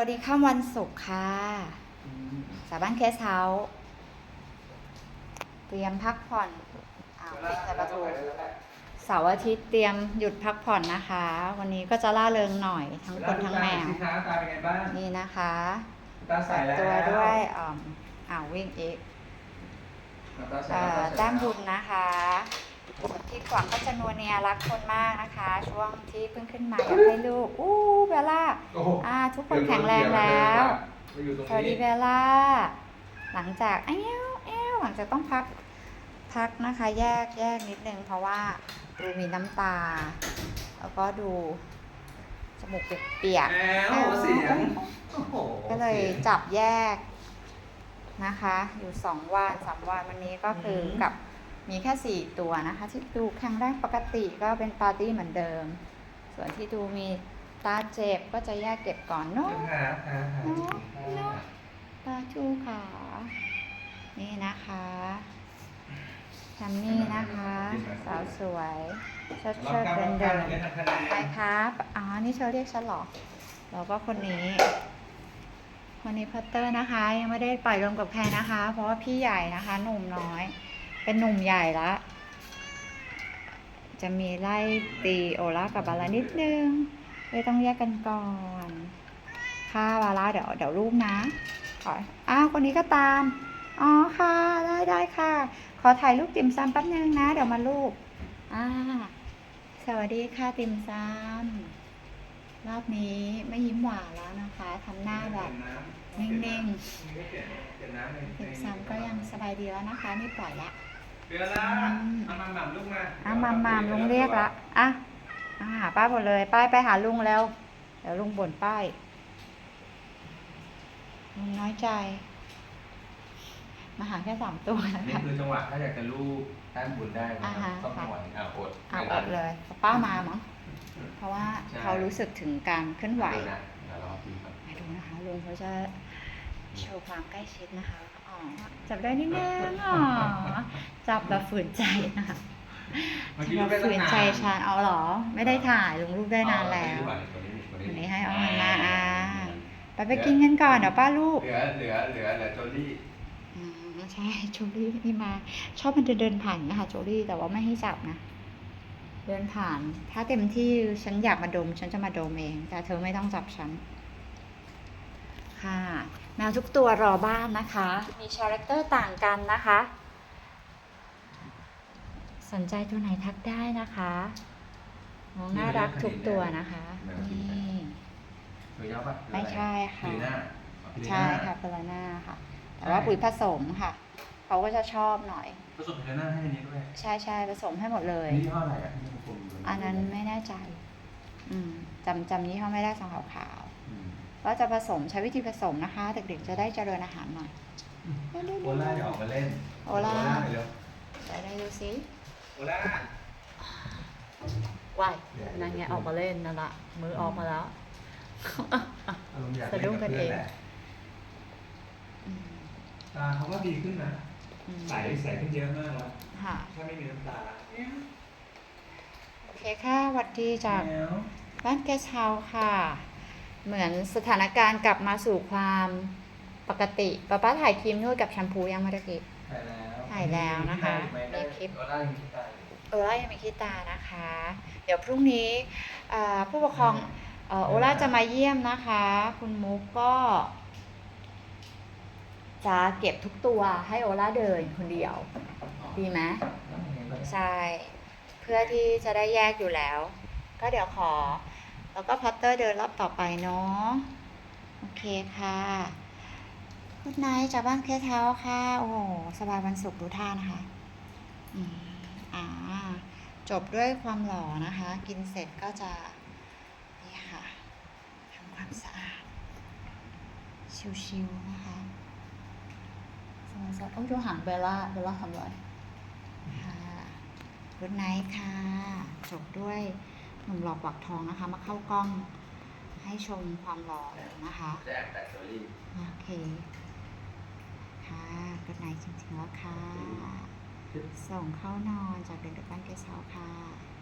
วัสดีค่ะวันศุกร์ค่ะสาวบ้านเคสเฮาส์เตรียมพักผ่อนอ้าวปิดใส่ประตูเสาร์อาทิตย์เตรียมหยุดพักผ่อนนะคะ วันนี้ก็จะล่าเริงหน่อยทั้งคนทั้งแมวสินค้าตาเป็นไงบ้างนี่นะคะตาใส่แล้วตัวด้วยอ่อมอ่าววิ่งอีกตาใส่เอ่แล้วอแต้มบุญนะคะที่ขวางก็จะนัวเนียรักคนมากนะคะ ช่วงที่เพิ่งขึ้นมาอยากให้ลูกอู้เบลล่าโอ้โหอ่า ทุกคนแข็งแรงแล้วมาอยู่ตรงสวัสดีนี้เบลล่าหลังจากแอวแอวหลังจากต้องพักพักนะคะ แยกแยกนิดนึงเพราะว่าดูมีน้ำตา แล้วก็ดูจมูกเปียกแอวเสียงโอ้โหๆก็เลยจับแยกนะคะ อยู่สองวันสามวันวันนี้ก็คือกับมีแค่สี่ตัวนะคะ ที่ดูครั้งแรกปกติก็เป็นปาร์ตี้เหมือนเดิม ส่วนที่ดูมี ตาเจ็บก็จะแยกเก็บก่อนเนาะหาหาหาเนอะปลาชูขานี่นะคะทัมมี่นะคะ สาวสวยเชิดลองเชิดกำเดิลันงเดิกำนลังทำคะแนนไปครับอ๋อนี่เธอเรียกฉันเหรอแล้วก็คนนี้คนนี้พัตเตอร์นะคะ ยังไม่ได้ปล่อยลมกับใครนะคะ เพราะว่าพี่ใหญ่นะคะ หนุ่มน้อย เป็นหนุ่มใหญ่ละจะมีไล่ตีโอล่ากับบาลานิดนึง เลยต้องแยกกันก่อนค่ะวาระเดี๋ยวเดี๋ยวรูปนะขออ้าวคนนี้ก็ตาม อ๋อค่ะได้ได้ค่ะ ขอถ่ายรูปติ่มซำแป๊บนึงนะ เดี๋ยวมารูปอ่าสวัสดีค่ะติ่มซำรอบนี้ไม่ยิ้มหวานแล้วนะคะทำหน้าแบบนิ่งๆติ่ติ่มซำก็ยังสบายดีแล้วนะคะนี่ปล่อยละเดือนละเอามาหม่ำลูกมาอะมามามลุงเรียกละอะ อะหาป้าหมดเลย ป้ายไปหาลุงแล้ว เดี๋ยวลุงบ่นป้ายลุงน้อยใจ มาหาแค่สามตัวนะนี่คะ คือจังหวะถ้าอยากจะลูกแต้มบุญได้นะอ่าครัฮะ บต้องหน่อยอะอดเอาอดเลยป้ามามั้งเพราะว่าใช่เขารู้สึกถึงการเคลื่อนไหวดูนะเดี๋ยวรอพี่ครับมาดูนะคะลุงเขาจะโชว์ความใกล้ชิดนะคะอ๋อจับได้นิดนึงอ๋อจับแบบฝืนใจนะคะ เมื่อจักี้บลูแบกบได้ตั้ฝืงนนานใจฉันเอาเหรอ ไม่ได้ถ่ายลุงลูกได้นานแล้วอ๋อตัวนี้ตัวนี้วันตัวนี้นี้ให้เอาเงินมาอ่าไปไปกินกันก่อนเดี๋ยวป้าลูก เหลือเหลือเหลือเหลือโจลี่อืมใช่โจลี่นี่มา ชอบมันจะเดินผ่านนะคะโจลี่แต่ว่าไม่ให้จับนะ เดินผ่าน ถ้าเต็มที่ฉันอยากมาดม ฉันจะมาดมเอง แต่เธอไม่ต้องจับฉัน ค่ะ แมวทุกตัวรอบ้านนะคะ มีคาแรคเตอร์ต่างกันนะคะ สนใจตัวไหนทักได้นะคะน้องน่ารักทุกตัวนะคะนี่ตัวยาวปะไม่ใช่ค่ะปีหน้าปีหน้าใช่ค่ะเปลาน่าค่ะ แต่ว่าปุ๋ยผสมค่ะ เขาก็จะชอบหน่อย ผสมปีหน้าให้อันนี้ด้วย ใช่ใช่ผสมให้หมดเลยนี่ยี่ห้ออะไรอะที่ผมดูอันนั้นไม่แน่ใจ อืมจำจำยี่ห้อไม่ได้สังขาวขาวอืมๆก็จะผสมใช้วิธีผสมนะคะ เด็กๆจะได้เจริญอาหารหน่อยโอล่าจะออกมาเล่น โอล่าไปเร็วไปได้ดูซิ โอล่าว่ายนั่นไงออกมาเล่นนั่นละมือออกมาแล้ว อารมณ์อยากสะดุ้งกันเองล่บพื่แหละอืมตาเขาก็ดีขึ้นนะอืมใสใสขึ้นเยอะมากแล้วค่ะ ถ้าไม่มีน้ำตาโอเคค่ะหวัดดีจากแมวบ้านแกสเฮาค่ะ เหมือนสถานการณ์กลับมาสู่ความปกติป้าป้าถ่ายครีมนวดกับแชมพูยังเมื่อกี้ถ่ายแล้ว ถ่ายแล้วนะคะไม่ได้มีคลิปโอล่ายังคิดได้โอล่ายังมีขี้ตานะคะ เดี๋ยวพรุ่งนี้อ่าผู้ปกครองเอ่อโอล่าจะมาเยี่ยมนะคะ คุณมุกก็ จะเก็บทุกตัวให้โอล่าเดินคนเดียว ดีไหมใช่ เพื่อที่จะได้แยกอยู่แล้ว ก็เดี๋ยวขอ แล้วก็พัตเตอร์เดินรอบต่อไปเนาะโอเคค่ะ คุณนายจากบ้านเคสเท้าค่ะ โอ้โหสบายวันศุกร์ดูท่านะคะอืมอ่า จบด้วยความหล่อนะคะ กินเสร็จก็จะนี่ค่ะทำความสะอาด ชิวๆนะคะสบายๆโอ้ยดูหางเบลล่าเบลล่าทำอะไรค่ะกุดไนท์ค่ะ จบด้วยหนุ่มหล่อกวักทองนะคะ มาเข้ากล้องให้ชมความหล่อนะคะแจกแต่โจลี่โอเคค่ะ กุดไนท์จริงๆแล้วค่ะ ส่งเข้านอนจากเด็กๆบ้านเกสเซาค่ะ